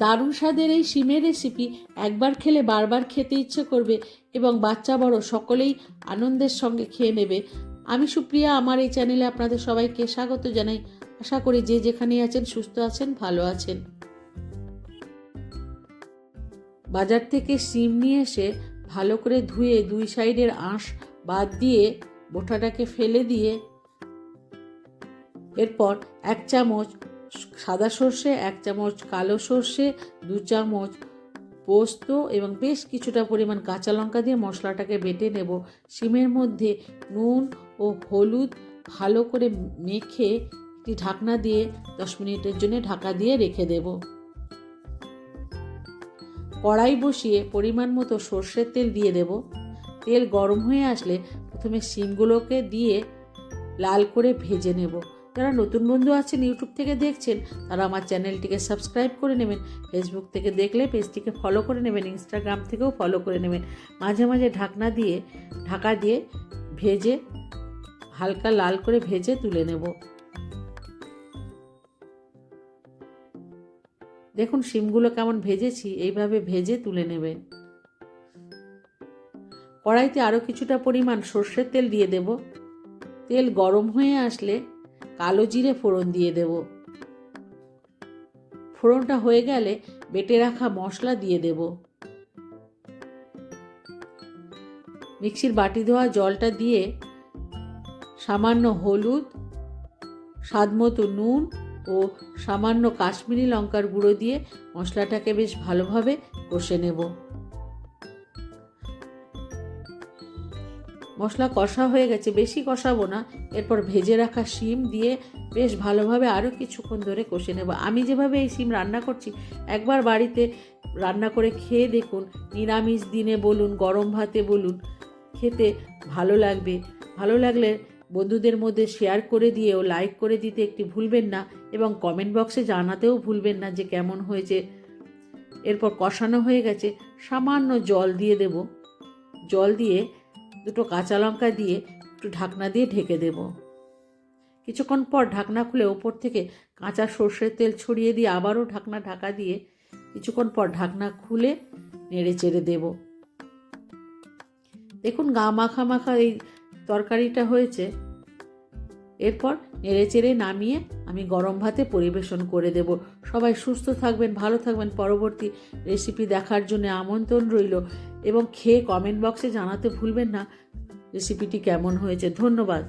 দারুণ স্বাদের এই শিমের রেসিপি একবার খেলে বারবার খেতে ইচ্ছে করবে এবং বাচ্চা বড় সকলেই আনন্দের সঙ্গে খেয়ে নেবে। আমি সুপ্রিয়া, আমার এই চ্যানেলে আপনাদের সবাইকে স্বাগত জানাই। আশা করি যে যেখানে আছেন সুস্থ আছেন, ভালো আছেন। বাজার থেকে শিম নিয়ে এসে ভালো করে ধুয়ে দুই সাইডের আঁশ বাদ দিয়ে বোটাটাকে ফেলে দিয়ে এরপর এক চামচ সাদা সর্ষে, এক চামচ কালো সর্ষে, দু চামচ পোস্ত এবং বেশ কিছুটা পরিমাণ কাঁচা লঙ্কা দিয়ে মশলাটাকে বেটে নেব। শিমের মধ্যে নুন ও হলুদ ভালো করে মেখে একটি ঢাকনা দিয়ে দশ মিনিটের জন্য ঢাকা দিয়ে রেখে দেব। কড়াই বসিয়ে পরিমাণ মতো সর্ষের তেল দিয়ে দেব। তেল গরম হয়ে আসলে প্রথমে শিমগুলোকে দিয়ে লাল করে ভেজে নেব। যারা নতুন বন্ধু আছেন ইউটিউব থেকে দেখছেন, তারা আমার চ্যানেলটিকে সাবস্ক্রাইব করে নেবেন ফেসবুক থেকে দেখলে পেজটিকে ফলো করে নেবেন ইনস্টাগ্রাম থেকেও ফলো করে নেবেন। মাঝে মাঝে ঢাকনা দিয়ে, ঢাকা দিয়ে ভেজে, হালকা লাল করে ভেজে তুলে নেব। দেখুন শিমগুলো কেমন ভেজেছি, এইভাবে ভেজে তুলে নেবেন। কড়াইতে আরও কিছুটা পরিমাণ সর্ষের তেল দিয়ে দেব। তেল গরম হয়ে আসলে কালো জিরে ফোড়ন দিয়ে দেব। ফোড়নটা হয়ে গেলে বেটে রাখা মশলা দিয়ে দেব। মিক্সির বাটি ধোয়া জলটা দিয়ে সামান্য হলুদ স্বাদমতো নুন ও সামান্য কাশ্মীরি লঙ্কার গুঁড়ো দিয়ে মশলাটাকে বেশ ভালোভাবে কষে নেব। মশলা কষা হয়ে গেছে, বেশি কষাবো না এরপর ভেজে রাখা শিম দিয়ে বেশ ভালোভাবে আরও কিছুক্ষণ ধরে কষে নেব। আমি যেভাবে এই শিম রান্না করছি, একবার বাড়িতে রান্না করে খেয়ে দেখুন, নিরামিষ দিনে বলুন, গরম ভাতে বলুন, খেতে ভালো লাগবে। ভালো লাগলে বন্ধুদের মধ্যে শেয়ার করে দিয়েও লাইক করে দিতে একটি ভুলবেন না এবং কমেন্ট বক্সে জানাতেও ভুলবেন না যে কেমন হয়েছে। এরপর কষানো হয়ে গেছে, সামান্য জল দিয়ে দেব। জল দিয়ে দুটো কাঁচা লঙ্কা দিয়ে একটু ঢাকনা দিয়ে ঢেকে দেব। কিছুক্ষণ পর ঢাকনা খুলে ওপর থেকে কাঁচা সর্ষের তেল ছড়িয়ে দিয়ে আবারও ঢাকনা ঢাকা দিয়ে কিছুক্ষণ পর ঢাকনা খুলে নেড়ে চেড়ে দেব। দেখুন গা মাখা মাখা এই তরকারিটা হয়েছে। এরপর নেড়ে চেড়ে নামিয়ে আমি গরম ভাতে পরিবেশন করে দেব। সবাই সুস্থ থাকবেন, ভালো থাকবেন। পরবর্তী রেসিপি দেখার জন্য আমন্ত্রণ রইল। এবং খেয়ে কমেন্ট বক্সে জানাতে ভুলবেন না। রেসিপিটি কেমন হয়েছে ধন্যবাদ